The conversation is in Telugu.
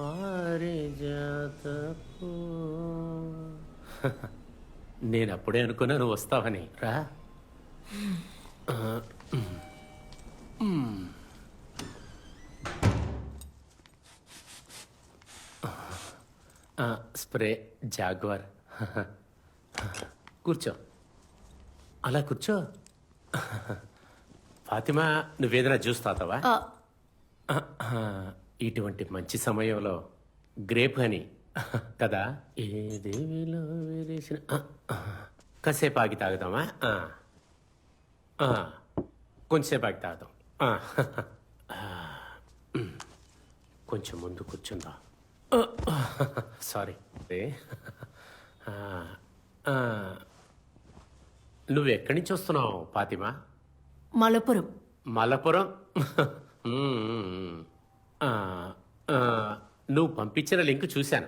పారిజాతపు. నేను అప్పుడే అనుకున్నా నువ్వు వస్తావని. రా. Spray Jaguar. కూర్చో. అలా కూర్చో. ఫాతిమా నువ్వేదైనా జ్యూస్ తాతావా? ఇటువంటి మంచి సమయంలో గ్రేప్ హనీ. కదా? ఏ దేవిలో. కాసేపు ఆగి తాగుదామా. కొంచెంసేపు ఆగి తాగుదాం. ఉమ్. కొంచెం ముందు కూర్చుందా? సారీ. నువ్వు ఎక్కడి నుంచి వస్తున్నావు ఫాతిమా? మలపురం మలపురం నువ్వు పంపించిన లింక్ చూశాను.